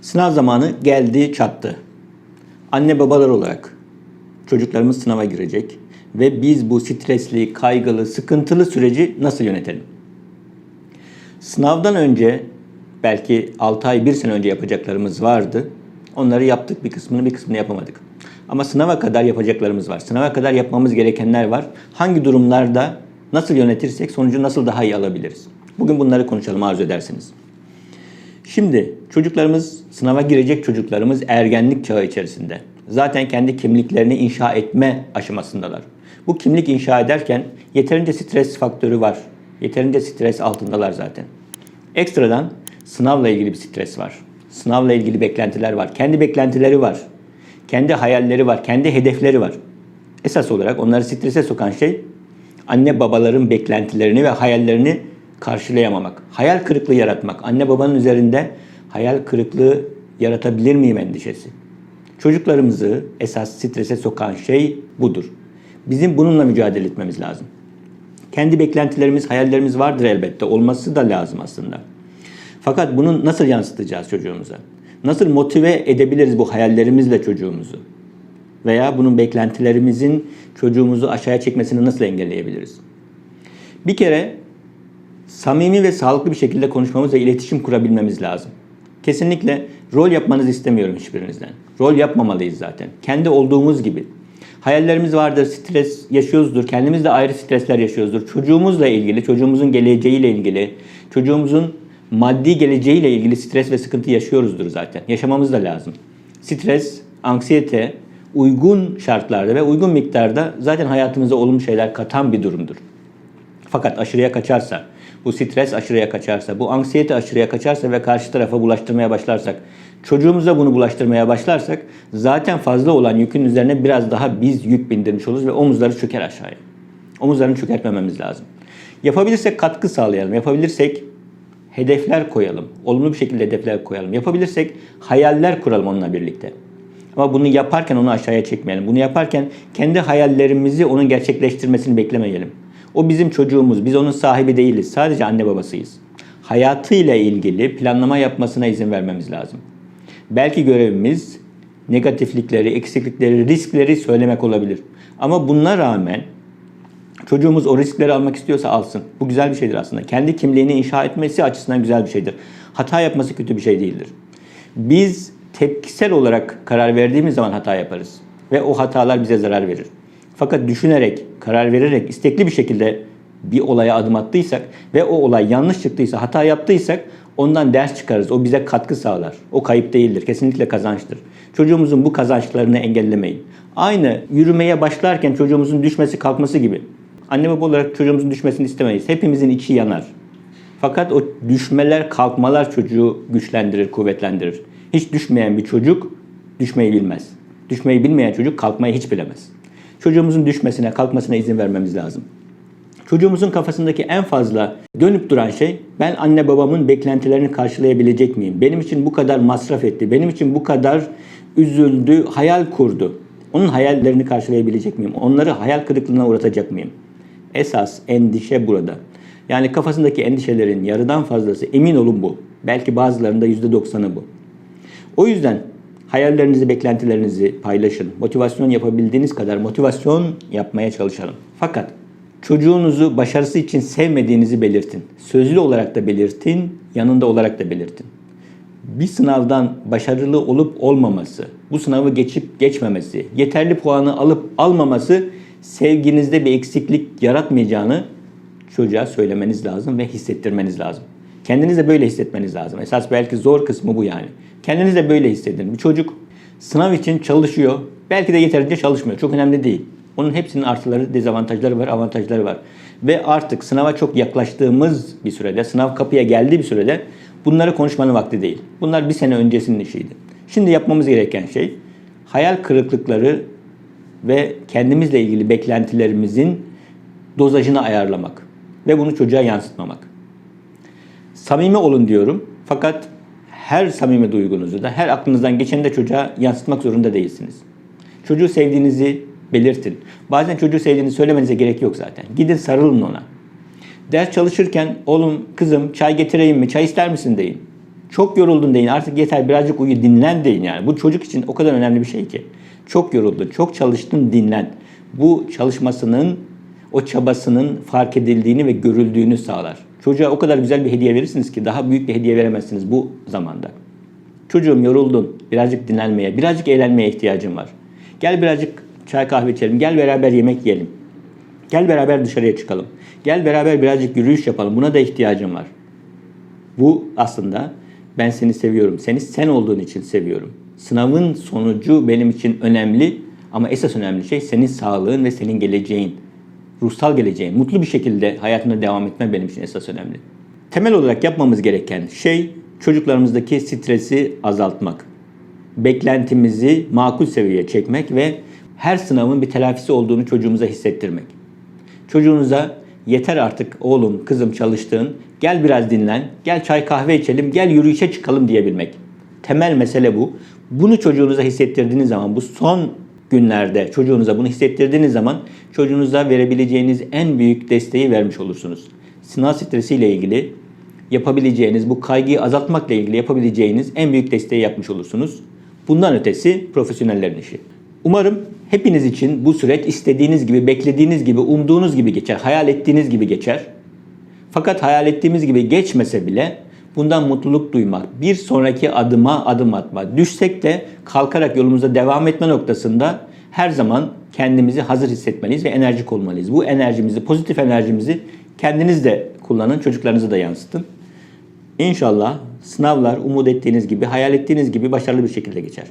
Sınav zamanı geldi çattı. Anne babalar olarak çocuklarımız sınava girecek ve biz bu stresli, kaygılı, sıkıntılı süreci nasıl yönetelim? Sınavdan önce belki 6 ay 1 sene önce yapacaklarımız vardı. Onları yaptık bir kısmını bir kısmını yapamadık. Ama sınava kadar yapacaklarımız var. Sınava kadar yapmamız gerekenler var. Hangi durumlarda nasıl yönetirsek sonucu nasıl daha iyi alabiliriz? Bugün bunları konuşalım arzu edersiniz. Şimdi çocuklarımız sınava girecek çocuklarımız ergenlik çağı içerisinde. Zaten kendi kimliklerini inşa etme aşamasındalar. Bu kimlik inşa ederken yeterince stres faktörü var. Yeterince stres altındalar zaten. Ekstradan sınavla ilgili bir stres var. Sınavla ilgili beklentiler var. Kendi beklentileri var. Kendi hayalleri var. Kendi hedefleri var. Esas olarak onları strese sokan şey anne babaların beklentilerini ve hayallerini karşılayamamak. Hayal kırıklığı yaratmak. Anne babanın üzerinde hayal kırıklığı yaratabilir miyim endişesi. Çocuklarımızı esas strese sokan şey budur. Bizim bununla mücadele etmemiz lazım. Kendi beklentilerimiz, hayallerimiz vardır elbette. Olması da lazım aslında. Fakat bunu nasıl yansıtacağız çocuğumuza? Nasıl motive edebiliriz bu hayallerimizle çocuğumuzu? Veya bunun beklentilerimizin çocuğumuzu aşağıya çekmesini nasıl engelleyebiliriz? Bir kere samimi ve sağlıklı bir şekilde konuşmamız ve iletişim kurabilmemiz lazım. Kesinlikle rol yapmanızı istemiyorum hiçbirinizden. Rol yapmamalıyız zaten. Kendi olduğumuz gibi. Hayallerimiz vardır, stres yaşıyoruzdur. Kendimiz de ayrı stresler yaşıyoruzdur. Çocuğumuzla ilgili, çocuğumuzun geleceğiyle ilgili, çocuğumuzun maddi geleceğiyle ilgili stres ve sıkıntı yaşıyoruzdur zaten. Yaşamamız da lazım. Stres, anksiyete uygun şartlarda ve uygun miktarda zaten hayatımıza olumlu şeyler katan bir durumdur. Fakat aşırıya kaçarsa, bu stres aşırıya kaçarsa, bu anksiyete aşırıya kaçarsa ve karşı tarafa bulaştırmaya başlarsak, çocuğumuza bunu bulaştırmaya başlarsak zaten fazla olan yükün üzerine biraz daha biz yük bindirmiş oluruz ve omuzları çöker aşağıya. Omuzlarını çökertmememiz lazım. Yapabilirsek katkı sağlayalım. Yapabilirsek hedefler koyalım. Olumlu bir şekilde hedefler koyalım. Yapabilirsek hayaller kuralım onunla birlikte. Ama bunu yaparken onu aşağıya çekmeyelim. Bunu yaparken kendi hayallerimizi onun gerçekleştirmesini beklemeyelim. O bizim çocuğumuz. Biz onun sahibi değiliz. Sadece anne babasıyız. Hayatıyla ilgili planlama yapmasına izin vermemiz lazım. Belki görevimiz negatiflikleri, eksiklikleri, riskleri söylemek olabilir. Ama buna rağmen çocuğumuz o riskleri almak istiyorsa alsın. Bu güzel bir şeydir aslında. Kendi kimliğini inşa etmesi açısından güzel bir şeydir. Hata yapması kötü bir şey değildir. Biz tepkisel olarak karar verdiğimiz zaman hata yaparız. Ve o hatalar bize zarar verir. Fakat düşünerek, karar vererek, istekli bir şekilde bir olaya adım attıysak ve o olay yanlış çıktıysa, hata yaptıysak ondan ders çıkarız. O bize katkı sağlar. O kayıp değildir. Kesinlikle kazançtır. Çocuğumuzun bu kazançlarını engellemeyin. Aynı yürümeye başlarken çocuğumuzun düşmesi kalkması gibi. Anne baba olarak çocuğumuzun düşmesini istemeyiz. Hepimizin içi yanar. Fakat o düşmeler, kalkmalar çocuğu güçlendirir, kuvvetlendirir. Hiç düşmeyen bir çocuk düşmeyi bilmez. Düşmeyi bilmeyen çocuk kalkmayı hiç bilemez. Çocuğumuzun düşmesine, kalkmasına izin vermemiz lazım. Çocuğumuzun kafasındaki en fazla dönüp duran şey ben anne babamın beklentilerini karşılayabilecek miyim? Benim için bu kadar masraf etti, benim için bu kadar üzüldü, hayal kurdu. Onun hayallerini karşılayabilecek miyim? Onları hayal kırıklığına uğratacak mıyım? Esas endişe burada. Yani kafasındaki endişelerin yarıdan fazlası emin olun bu. Belki bazılarında %90'ı bu. O yüzden hayallerinizi, beklentilerinizi paylaşın. Motivasyon yapabildiğiniz kadar motivasyon yapmaya çalışalım. Fakat çocuğunuzu başarısı için sevmediğinizi belirtin. Sözlü olarak da belirtin, yanında olarak da belirtin. Bir sınavdan başarılı olup olmaması, bu sınavı geçip geçmemesi, yeterli puanı alıp almaması sevginizde bir eksiklik yaratmayacağını çocuğa söylemeniz lazım ve hissettirmeniz lazım. Kendiniz de böyle hissetmeniz lazım. Esas belki zor kısmı bu yani. Kendiniz de böyle hissedin. Bir çocuk sınav için çalışıyor. Belki de yeterince çalışmıyor. Çok önemli değil. Onun hepsinin artıları, dezavantajları var, avantajları var. Ve artık sınava çok yaklaştığımız bir sürede, sınav kapıya geldiği bir sürede bunları konuşmanın vakti değil. Bunlar bir sene öncesinin işiydi. Şimdi yapmamız gereken şey hayal kırıklıkları ve kendimizle ilgili beklentilerimizin dozajını ayarlamak ve bunu çocuğa yansıtmamak. Samimi olun diyorum fakat her samimi duygunuzu da her aklınızdan geçeni de çocuğa yansıtmak zorunda değilsiniz. Çocuğu sevdiğinizi belirtin. Bazen çocuğu sevdiğinizi söylemenize gerek yok zaten. Gidin sarılın ona. Ders çalışırken oğlum kızım çay getireyim mi çay ister misin deyin. Çok yoruldun deyin artık yeter birazcık uyu dinlen deyin yani. Bu çocuk için o kadar önemli bir şey ki. Çok yoruldun, çok çalıştın dinlen. Bu çalışmasının, o çabasının fark edildiğini ve görüldüğünü sağlar. Çocuğa o kadar güzel bir hediye verirsiniz ki daha büyük bir hediye veremezsiniz bu zamanda. Çocuğum yoruldun, birazcık dinlenmeye, birazcık eğlenmeye ihtiyacın var. Gel birazcık çay kahve içelim, gel beraber yemek yiyelim. Gel beraber dışarıya çıkalım. Gel beraber birazcık yürüyüş yapalım. Buna da ihtiyacım var. Bu aslında ben seni seviyorum. Seni sen olduğun için seviyorum. Sınavın sonucu benim için önemli ama esas önemli şey senin sağlığın ve senin geleceğin. Ruhsal geleceğin. Mutlu bir şekilde hayatına devam etme benim için esas önemli. Temel olarak yapmamız gereken şey çocuklarımızdaki stresi azaltmak. Beklentimizi makul seviyeye çekmek ve her sınavın bir telafisi olduğunu çocuğumuza hissettirmek. Çocuğunuza yeter artık oğlum, kızım çalıştığın, gel biraz dinlen, gel çay kahve içelim, gel yürüyüşe çıkalım diyebilmek. Temel mesele bu. Bunu çocuğunuza hissettirdiğiniz zaman, bu son günlerde çocuğunuza bunu hissettirdiğiniz zaman çocuğunuza verebileceğiniz en büyük desteği vermiş olursunuz. Sınav stresiyle ilgili yapabileceğiniz, bu kaygıyı azaltmakla ilgili yapabileceğiniz en büyük desteği yapmış olursunuz. Bundan ötesi profesyonellerin işi. Umarım hepiniz için bu süreç istediğiniz gibi, beklediğiniz gibi, umduğunuz gibi geçer, hayal ettiğiniz gibi geçer. Fakat hayal ettiğimiz gibi geçmese bile bundan mutluluk duymak, bir sonraki adıma adım atma, düşsek de kalkarak yolumuza devam etme noktasında her zaman kendimizi hazır hissetmeliyiz ve enerjik olmalıyız. Bu enerjimizi, pozitif enerjimizi kendiniz de kullanın, çocuklarınızı da yansıtın. İnşallah sınavlar umut ettiğiniz gibi, hayal ettiğiniz gibi başarılı bir şekilde geçer.